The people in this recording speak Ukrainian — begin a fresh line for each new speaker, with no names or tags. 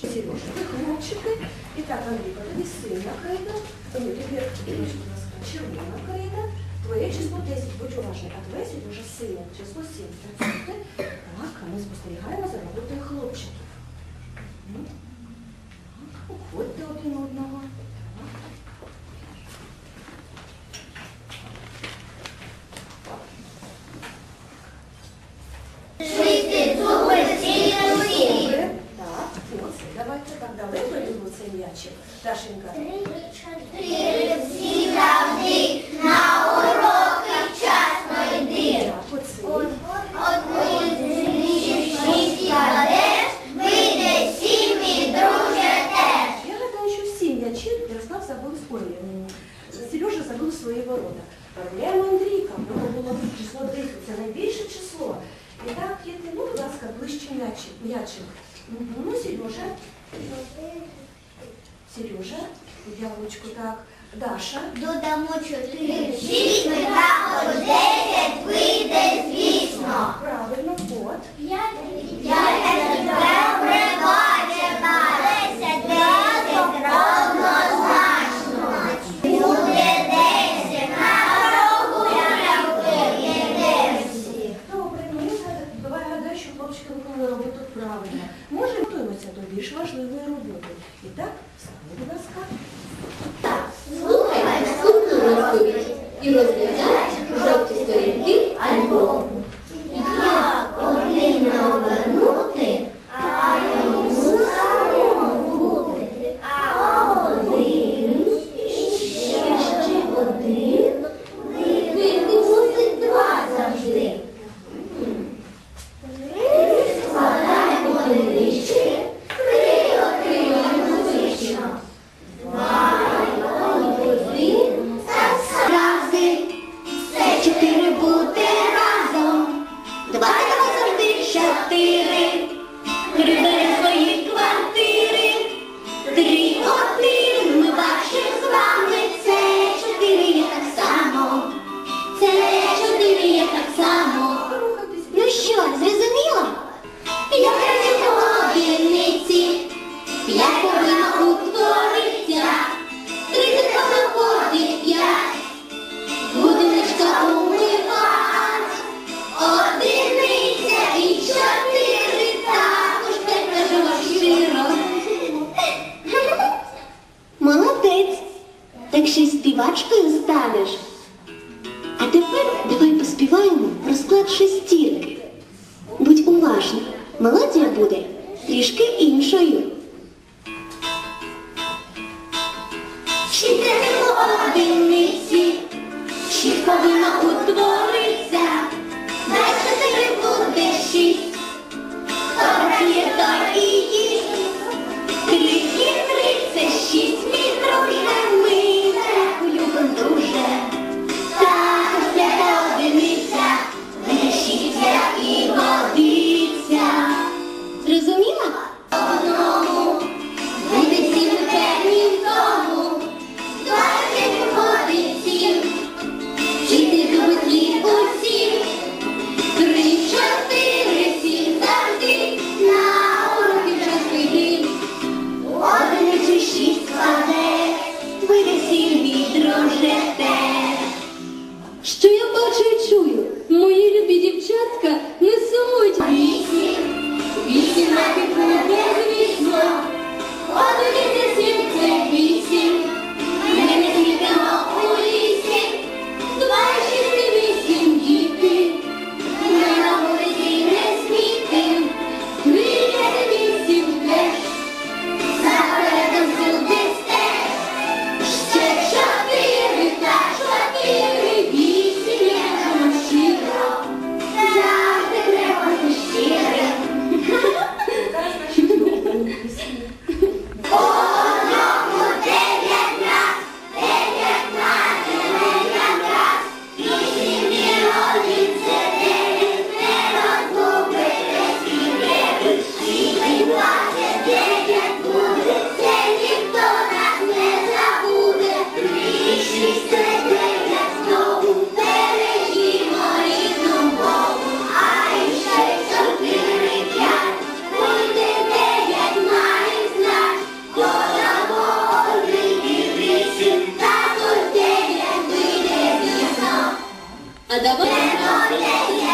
Сережа, ви хлопчики. І так, Андрійка, тобі синя крейда, тобі вибачте, будь ласка, червона крейда, твоє число 10, будь уважний, а твоє сьогодні вже синє, число 7. Працюйте. Так, а ми спостерігаємо за роботою хлопчиків. Ну, Так, обходьте один одного. Так. Добре. Так, оце, давайте так далеко м'ячик. Дашенька. Так, оце. Я гадаю, що всі м'ячі Ярослав забув Сережа забув свої ворота. Перевіряємо Андрійка, в нього було число 10, це найбільше число. І так, ну, будь ласка, ближче м'ячик. Ну, Сережа. Сережа, яблучко, так. Даша.
Додамо 4, 6, ми дамо 10, вийде, звісно.
Правильно, от.
Я тебе прибачена, 10, 10, однозначно. Буде 10, на прогулянку є 10.
Добре, ну давай гадаю, що хлопчики виконали роботу правильно. Готуємося до більш важливої роботи. І так, будь ласка.
Слухай наступну розповідь і розглядай
П'ять повинно утворитися. Тридцять виходить. Будиночка умивать, одиниця і чотири, також так. Молодець, так ще співачкою станеш. А тепер давай поспіваємо розклад шестірки. Будь уважна, мелодія буде трішки іншою. Чотири одиниці, повинна повинно the